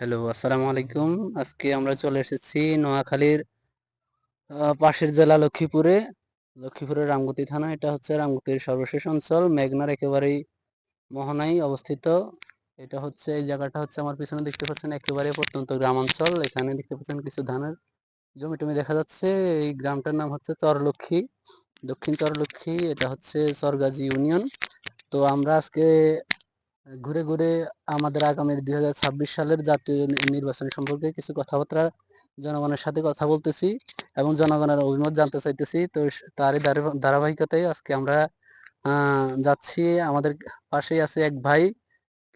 Hello, আসসালামু আলাইকুম। আজকে আমরা চলে এসেছি নোয়াখালীর পাশের জেলা লক্ষ্মীপুরে। লক্ষ্মীপুরের রামগতি থানা। এটা হচ্ছে রামগতির সর্বশেষ অঞ্চল। মেঘনার একেবারেই মোহনায় অবস্থিত। এটা হচ্ছে এই জায়গাটা হচ্ছে আমার পিছনে দেখতে পাচ্ছেন একেবারে প্রত্যন্ত গ্রামাঞ্চল। এখানে দেখতে পাচ্ছেন কিছু ধানের জমি-টমি দেখা যাচ্ছে। এই গ্রামটার নাম হচ্ছে চরলক্ষ্মী, দক্ষিণ চরলক্ষ্মী। এটা হচ্ছে চরগাজী ইউনিয়ন। তো আমরা আজকে ঘুরে, ঘুরে আমাদের আগামী ২০২৬ সালের জাতীয় নির্বাচন সম্পর্কে কিছু কথাবার্তা জনগণের সাথে কথা বলতেছি এবং জনগণের অভিমত জানতে চাইতেছি। তো তারই ধারা ধারাবাহিকতায় আজকে আমরা যাচ্ছি। আমাদের পাশেই আছে এক ভাই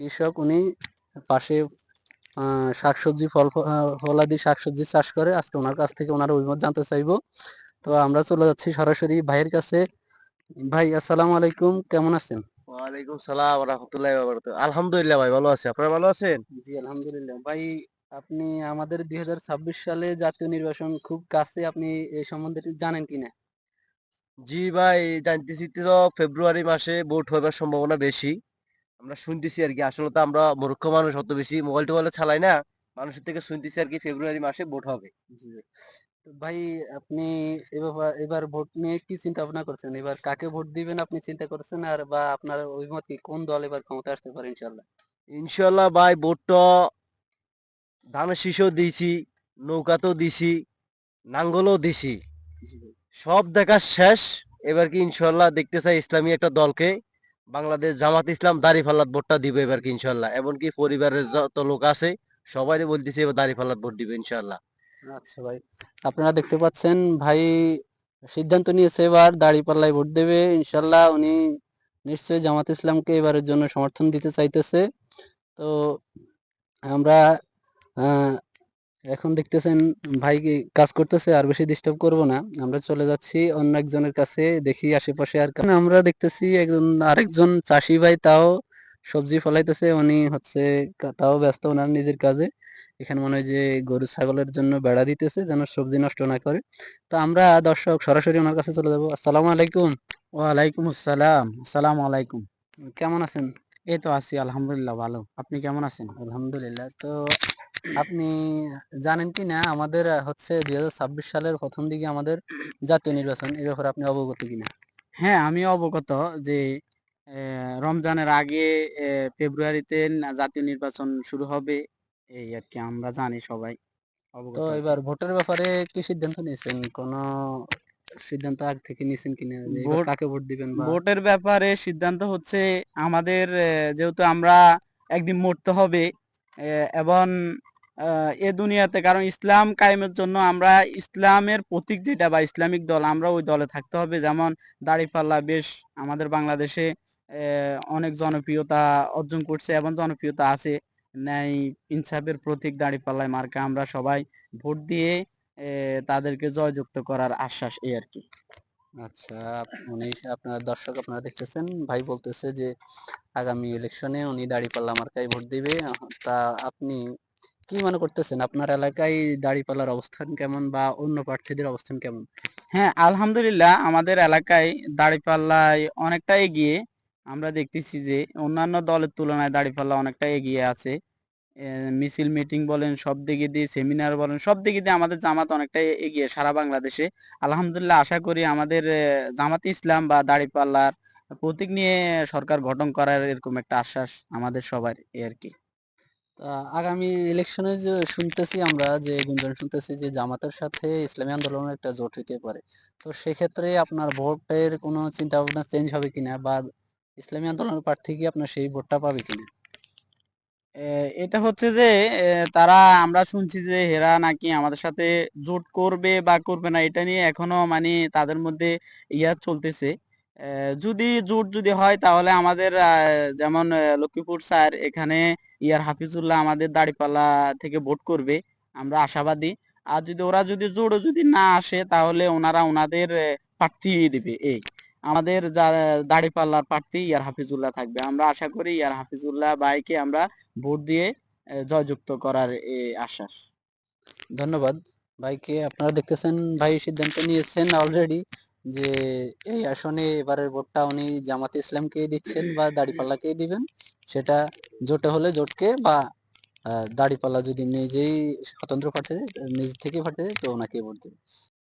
কৃষক। উনি পাশে শাকসবজি ফল ফলাদি শাকসবজি চাষ করে। আজকে ওনার কাছ থেকে উনার অভিমত জানতে চাইব। তো আমরা চলে যাচ্ছি সরাসরি ভাইয়ের কাছে। ভাই আসসালামু আলাইকুম। কেমন আছেন? ওয়ালাইকুম সালাম রাহমাতুল্লাহি আলহামদুলিল্লাহ ভাই ভালো আছি। আপনারা ভালো আছেন? জি, আলহামদুলিল্লাহ। ভাই আপনি আমাদের ২০২৬ সালে জাতীয় নির্বাচন খুব কাছে। আপনি এই সম্বন্ধে জানেন কিনা? জি ভাই জানতেছি তো ফেব্রুয়ারি মাসে ভোট হবার সম্ভাবনা বেশি। আমরা শুনতেছি আরকি। আসলে তো আমরা মূর্খ মানুষ অত বেশি মোবাইল-টোবাইল চালাই না। মানুষের থেকে শুনতেছি আরকি ফেব্রুয়ারি মাসে ভোট হবে। তো ভাই আপনি এ ব্যাপার এবার ভোট নিয়ে কি চিন্তা ভাবনা করছেন? এবার কাকে ভোট দিবেন আপনি চিন্তা করছেন? আর বা আপনার অভিমত কি? কোন দল এবার ক্ষমতায় আসতে পারে ইনশাআল্লাহ? ইনশাআল্লাহ ভাই ভোটটা ধানের শীষও দিছি, নৌকাতেও দিছি, নাঙ্গলও দিছি। সব দেখা শেষ। এবার কি ইনশাআল্লাহ দেখতে চাই ইসলামী একটা দলকে। বাংলাদেশ জামাত ইসলাম দাড়ি দাঁড়িপাল্লাত ভোটটা দিবে এবার কি ইনশাআল্লাহ। এমনকি পরিবারের যত লোক আছে সবাই বলতেছি এবার দাঁড়িপাল্লাত ভোট দিবে ইনশাআল্লাহ। আচ্ছা ভাই। আপনারা দেখতে পাচ্ছেন ভাই সিদ্ধান্ত নিয়েছে এবার দাঁড়িপাল্লায় ভোট দেবে। ইনশাআল্লাহ উনি নিশ্চয়ই জামাত ইসলামকে এবারের জন্য সমর্থন দিতে চাইতেছে। তো আমরা এখন দেখতেছেন ভাই কাজ করতেছে, আর বেশি ডিস্টার্ব করব না। আমরা চলে যাচ্ছি অন্য একজনের কাছে, দেখি আশেপাশে আর আমরা দেখতেছি একজন, আরেকজন চাষি ভাই তাও সবজি ফলাইতেছে। উনি হচ্ছে তাও ব্যস্ত উনার নিজের কাজে। এখানে মনে হয় যে গরু ছাগলের জন্য বেড়া দিতেছে যেন সবজি নষ্ট না করে। তো আমরা দর্শক সরাসরি ওনার কাছে চলে যাব। আসসালামু আলাইকুম। ওয়ালাইকুম আসসালাম। আসসালামু আলাইকুম। কেমন আছেন? এই তো আছি আলহামদুলিল্লাহ ভালো। আপনি কেমন আছেন? আলহামদুলিল্লাহ। তো আপনি জানেন কি না আমাদের হচ্ছে ২০২৬ সালের প্রথম দিকে আমাদের জাতীয় নির্বাচন। এ ব্যাপারে আপনি অবগত কিনা? হ্যাঁ, আমি অবগত যে রমজানের আগে ফেব্রুয়ারিতে জাতীয় নির্বাচন শুরু হবে। এই আরকি আমরা জানি সবাই তো আছি। এবার ভোটের ব্যাপারে কি সিদ্ধান্ত নিয়েছেন? কোন সিদ্ধান্ত আগ থেকে নিয়েছেন কিনা? যে এবার ভোট কাকে ভোট দিবেন বা ভোটের ব্যাপারে সিদ্ধান্ত হচ্ছে আমাদের যেহেতু আমরা একদিন মরতে হবে এবং এ দুনিয়াতে কারণ ইসলাম কায়েমের জন্য আমরা ইসলামের প্রতীক যেটা বা ইসলামিক দল আমরা ওই দলে থাকতে হবে। যেমন দাঁড়িপাল্লা বেশ আমাদের বাংলাদেশে অনেক জনপ্রিয়তা অর্জন করছে এবং জনপ্রিয়তা আছে। ন্যায় ইনসাফের প্রতীক দাঁড়িপাল্লায় মার্কা আমরা সবাই ভোট দিয়ে তাদেরকে জয়যুক্ত করার আশ্বাস এই আর কি আচ্ছা উনি আপনার দর্শক আপনারা দেখতেছেন ভাই বলতেছে যে আগামী ইলেকশনে উনি দাঁড়িপাল্লা মার্কায় ভোট দিবে। তা আপনি কি মনে করতেছেন? আপনার এলাকায় দাঁড়িপাল্লার অবস্থান কেমন বা অন্য প্রার্থীদের অবস্থান কেমন? হ্যাঁ, আলহামদুলিল্লাহ আমাদের এলাকায় দাঁড়িপাল্লায় অনেকটা এগিয়ে। আমরা দেখতেছি যে অন্যান্য দলের তুলনায় দাঁড়িপাল্লা অনেকটা এগিয়ে আছে। মিছিল মিটিং বলেন, সব দিকে দিয়ে সেমিনার বলেন, সব দিকে দিয়ে আমাদের জামাত অনেকটাই এগিয়ে সারা বাংলাদেশে। আলহামদুলিল্লাহ আশা করি আমাদের জামাতে ইসলাম বা দাঁড়িপাল্লার প্রতীক নিয়ে সরকার গঠন করার এরকম একটা আশ্বাস আমাদের সবার এই আরকি। তা আগামী ইলেকশনে যে শুনতেছি আমরা যে গুঞ্জন শুনতেছি যে জামাতের সাথে ইসলামী আন্দোলনের একটা জোট হইতে পারে। তো সেক্ষেত্রে আপনার ভোটের কোনো চিন্তা ভাবনা চেঞ্জ হবে কিনা? বা ইসলামী আন্দোলনের প্রার্থী কি আপনার সেই ভোটটা পাবে কিনা? এটা হচ্ছে যে তারা, আমরা শুনছি যে এরা নাকি আমাদের সাথে জোট করবে বা করবে না, এটা নিয়ে এখনও মানি তাদের মধ্যে ইয়া চলতেছে। যদি জোট যদি হয় তাহলে আমাদের যেমন লক্ষ্মীপুর স্যার এখানে ইয়ার হাফিজুল্লাহ আমাদের দাঁড়িপাল্লা থেকে ভোট করবে। আমরা আশাবাদী। আর যদি ওরা যদি জোট যদি না আসে তাহলে ওনারা ওনাদের প্রার্থী দিবে, এই। আমাদের যা দাঁড়িপাল্লার প্রার্থী ইয়ার হাফিজুল্লাহ থাকবে। আমরা আশা করি ইয়ার হাফিজুল্লাহ ভাইকে আমরা ভোট দিয়ে জয়যুক্ত করার আশ্বাস। ধন্যবাদ ভাইকে। আপনারা দেখতেছেন ভাই সিদ্ধান্ত নিয়েছেন অলরেডি যে এই আসনে এবারের ভোটটা উনি জামাতে ইসলামকেই দিচ্ছেন বা দাঁড়িপাল্লাকেই দিবেন। সেটা জোটে হলে জোটকে বা দাঁড়িপাল্লা যদি নিজেই স্বতন্ত্র দেয়, নিজ থেকে প্রার্থী তো ওনাকে ভোট দেবে